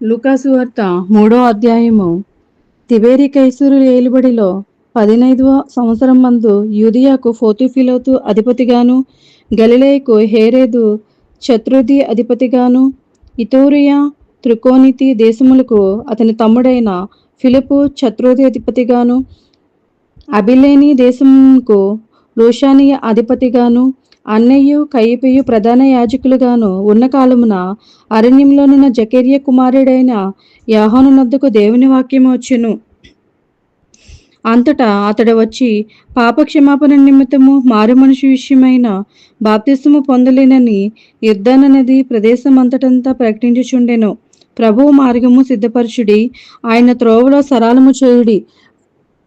లూకాసు వార్త మూడో అధ్యాయము. తిబేరి కైసూరు ఏలుబడిలో పదినైదవ సంవత్సరం మందు యూదియాకు ఫోతుఫిలోతు అధిపతిగాను గలిలేకు హేరేదు శత్రుది అధిపతిగాను ఇతోరియా త్రికోనితి దేశములకు అతని తమ్ముడైన ఫిలిపు శత్రుది అధిపతిగాను అబిలేని దేశముకు రోషానియా అధిపతిగాను అన్నయ్యు కయ్యపయు ప్రధాన యాజకులుగాను ఉన్న కాలమున అరణ్యంలోనున్న జకేరియ కుమారుడైన యాహోను నద్దకు దేవుని వాక్యము వచ్చును. అంతటా అతడు వచ్చి పాపక్షమాపణ నిమిత్తము మారు మనిషి విషయమైన బాప్తిస్ము పొందలేనని యుద్ధాన నది ప్రదేశం అంతటంతా ప్రకటించుచుండెను. ప్రభువు మార్గము సిద్ధపరచుడి ఆయన త్రోవలో సరాలము చేయుడి.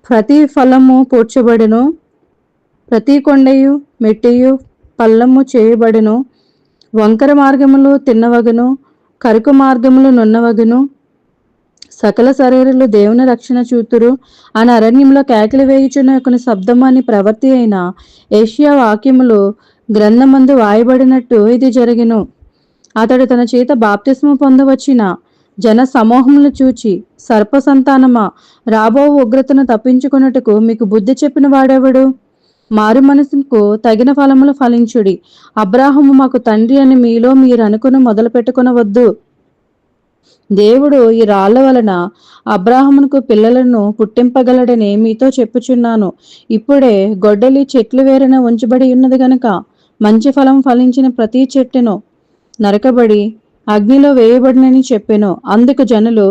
ప్రతి ఫలము పూడ్చబడెను ప్రతి కొండయు మెట్టియు పల్లము చేయబడెను. వంకర మార్గములు తిన్నవగను కరుకు మార్గములు నున్నవగను. సకల శరీరులు దేవుని రక్షణ చూతురు. అని అరణ్యంలో కేకలు వేయుచున్న కొన్ని శబ్దము అని ప్రవర్తి అయిన ఏషియా వాక్యములు గ్రంథమందు వాయబడినట్టు ఇది జరిగిను. అతడు తన చేత బాప్తిస్మ పొందవచ్చిన జన సమూహములు చూచి సర్ప సంతానమా రాబో ఉగ్రతను తప్పించుకొనుటకు మీకు బుద్ధి చెప్పిన వాడెవడు? మారు మనసుకు తగిన ఫలములు ఫలించుడి. అబ్రాహము మాకు తండ్రి అని మీలో మీరు అనుకుని మొదలు పెట్టుకునవద్దు దేవుడు ఈ రాళ్ళ వలన అబ్రాహమునకు పిల్లలను పుట్టింపగలడని మీతో చెప్పుచున్నాను. ఇప్పుడే గొడ్డలి చెట్లు వేరన ఉంచబడి ఉన్నది గనక మంచి ఫలం ఫలించిన ప్రతి చెట్టును నరకబడి అగ్నిలో వేయబడినని చెప్పెను. అందుకు జనులు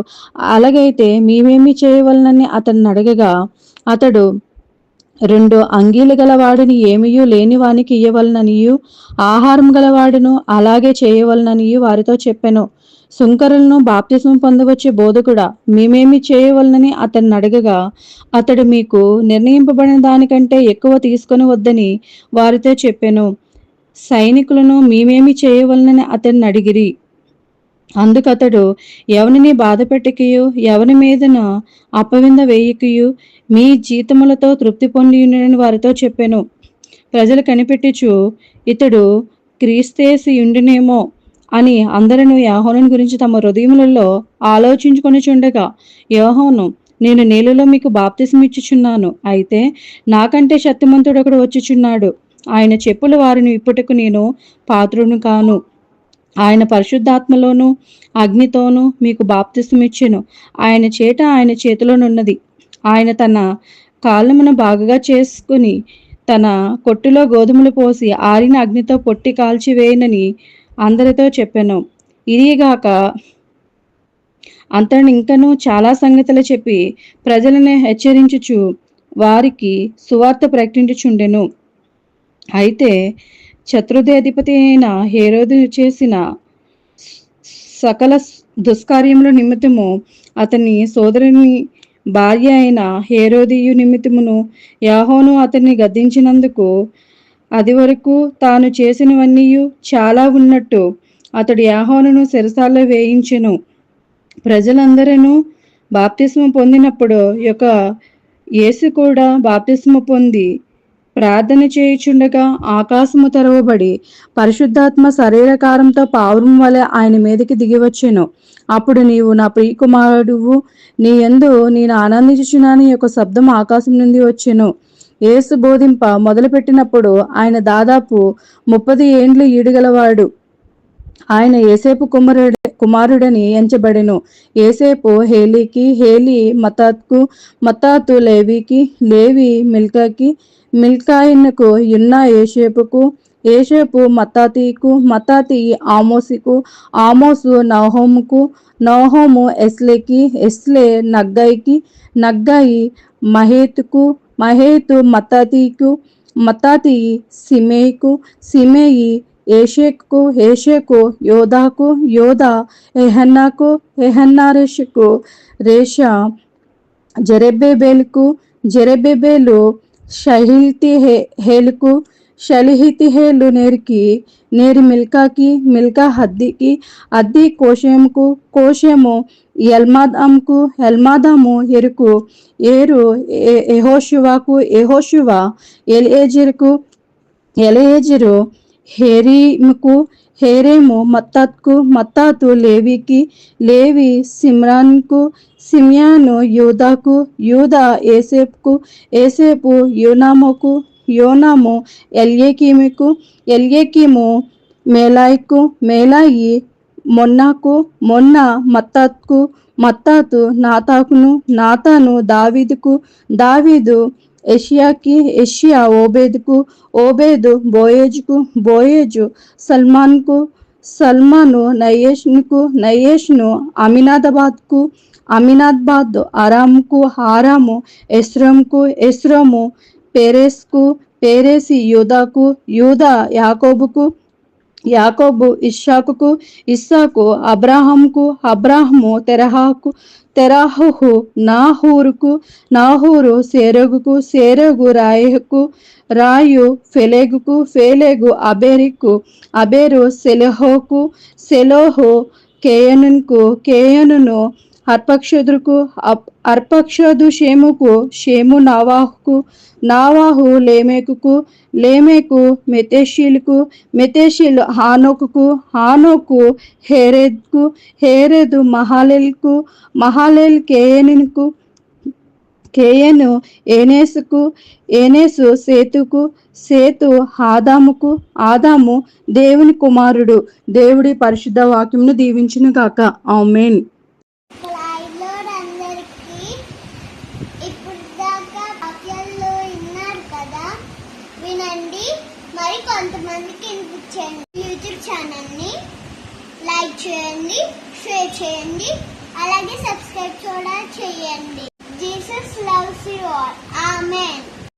అలాగైతే మేమేమి చేయవలనని అతన్ని అడగగా అతడు రెండు అంగీలు గలవాడిని ఏమియూ లేని వానికి ఇయ్యవలననియు ఆహారం గలవాడును అలాగే చేయవలననియు వారితో చెప్పెను. సుంకరులను బాప్తిసం పొందవచ్చే బోధకుడా మేమేమి చేయవలనని అతన్ని అడగగా అతడు మీకు నిర్ణయింపబడిన దానికంటే ఎక్కువ తీసుకొని వద్దని వారితో చెప్పెను. సైనికులను మేమేమి చేయవలనని అతన్ని అడిగిరి. అందుకతడు ఎవరిని బాధ పెట్టకయు ఎవరి మీదన అపవింద వేయకయు మీ జీతములతో తృప్తి పొందియుండని వారితో చెప్పాను. ప్రజలు కనిపెట్టిచు ఇతడు క్రీస్తేసి ఉండినేమో అని అందరూ యాహోను గురించి తమ హృదయములలో ఆలోచించుకొని చుండగా యోహోను నేను నీళ్ళలో మీకు బాప్తిసమిచ్చుచున్నాను. అయితే నాకంటే శక్తిమంతుడు ఒకడు వచ్చిచున్నాడు. ఆయన చెప్పుల వారిని ఇప్పటికు నేను పాత్రును కాను. ఆయన పరిశుద్ధాత్మలోను అగ్నితోనూ మీకు బాప్తిసమిచ్చెను. ఆయన చేట ఆయన చేతిలోనున్నది. ఆయన తన కాలమును బాగుగా చేసుకుని తన కొట్టులో గోధుమలు పోసి ఆరిన అగ్నితో పొట్టి కాల్చివేయనని అందరితో చెప్పాను. ఇదిగాక అంతను ఇంకనూ చాలా సంగతులు చెప్పి ప్రజలను హెచ్చరించుచు వారికి సువార్త ప్రకటించుచుండెను. అయితే శత్రుదేధిపతి అయిన హేరోదు చేసిన సకల దుష్కార్యముల నిమిత్తము అతని సోదరుని భార్య అయిన హేరోదియు నిమిత్తమును యాహోను అతన్ని గద్దించినందుకు అది వరకు తాను చేసినవన్నీ చాలా ఉన్నట్టు అతడు యాహోనును సెరసాల్లో వేయించెను. ప్రజలందరూ బాప్తిస్మ పొందినప్పుడు యొక్క యేసు కూడా బాప్తిస్మ పొంది ప్రార్థన చేయుచుండగా ఆకాశము తెరవబడి పరిశుద్ధాత్మ శరీరకారంతో పావురం వలె ఆయన మీదకి దిగివచ్చెను అప్పుడు నీవు నా ప్రియకుమారుడువు. నీ ఎందు నేను ఆనందించుచున్నాను యొక్క శబ్దం ఆకాశం నుండి వచ్చెను. ఏసు బోధింప మొదలుపెట్టినప్పుడు ఆయన దాదాపు ముప్పది ఏండ్లు ఈడుగలవాడు. ఆయన ఏసేపు కుమారుడు కుమారుడని ఎంచబడెను. ఏసేపు హేలీకి హేలీ మతాత్కు మతాతు లేవికి లేవి మిల్కాకి మిల్కాయినకు యున్న ఏషేపుకు ఏషేపు మతాతీకు మతాతి ఆమోసికు ఆమోసు నహోముకు నహోము ఎస్లేకి ఎస్లే నగ్గైకి నగ్గాయి మహేతుకు మహేతు మతాతీకు మతాతి సిమేయికు సిమేయి ఏషేకు ఏషేకు యోధాకు యోధా ఎహన్నాకు ఎహన్నారేషకు రేష జెరెబేబేలుకు జెరెబేబేలు షహిల్తి హే హేలుకు షలిహితి హేలు నేరికి నేరి మిల్కాకి మిల్కా హద్దికి అద్ది కోశముకు కోశము ఎల్మాదాంకు ఎల్మాదాము ఎరుకు ఏరు ఎహోశివాకు ఎహోశివ ఎలియేజరుకు ఎలియేజరు హేరీముకు హేరేము మత్తాత్కు మత్తాతు లేవికి లేవి సిమ్రాన్కు సిమ్యాను యూదాకు యూదా ఏసేపుకు ఏసేపు యూనాముకు యోనాము ఎల్యేకీముకు ఎల్యేకీము మేలాయికు మేలాయి మొన్నాకు మొన్న మత్తాత్కు మత్తాతు నాతాకును నాతాను దావీదుకు దావీదు ఏషియాకి ఏషియా ఓబేద్కు ఓబేదు బోయేజ్కు బోయేజు సల్మాన్కు సల్మాను నయేష్నుకు నయేష్ను అమినాదాబాద్కు అమినాబాద్ అరామ్కు హారాము ఎస్రంకు ఎస్రము పేరేస్కు పేరేసి యూదాకు యూదా యాకోబుకు యాకోబు ఇషాకు ఇస్సాకు అబ్రాహంకు అబ్రాహము తెరహాకు తెరాహుహు నాహూరుకు నాహూరు సేరగుకు సేరగు రాయకు రాయు ఫెలేగుకు ఫెలేగు అబేరికు అబేరు సెలహోకు సెలోహు కేయనుకు కేయనును అర్పక్షదుకు అర్పక్షదు షేముకు షేము నావాహుకు నావాహు లేమేకుకు లేమేకు మెతేషీలుకు మెతేషీలు హానోకుకు హానోకు హేరేద్కు హేరేదు మహాలేల్కు మహాలేల్ కేయనుకు కేయను ఏనేసుకు ఏనేసు సేతుకు సేతు ఆదాముకు ఆదాము దేవుని కుమారుడు దేవుడి పరిశుద్ధ వాక్యమును దీవించును గాక ఆమెన్. మరి కొంతమందికి వినిపించండి యూట్యూబ్ ఛానల్ని లైక్ చేయండి షేర్ చేయండి అలాగే సబ్స్క్రైబ్ కూడా చేయండి. Jesus loves you all.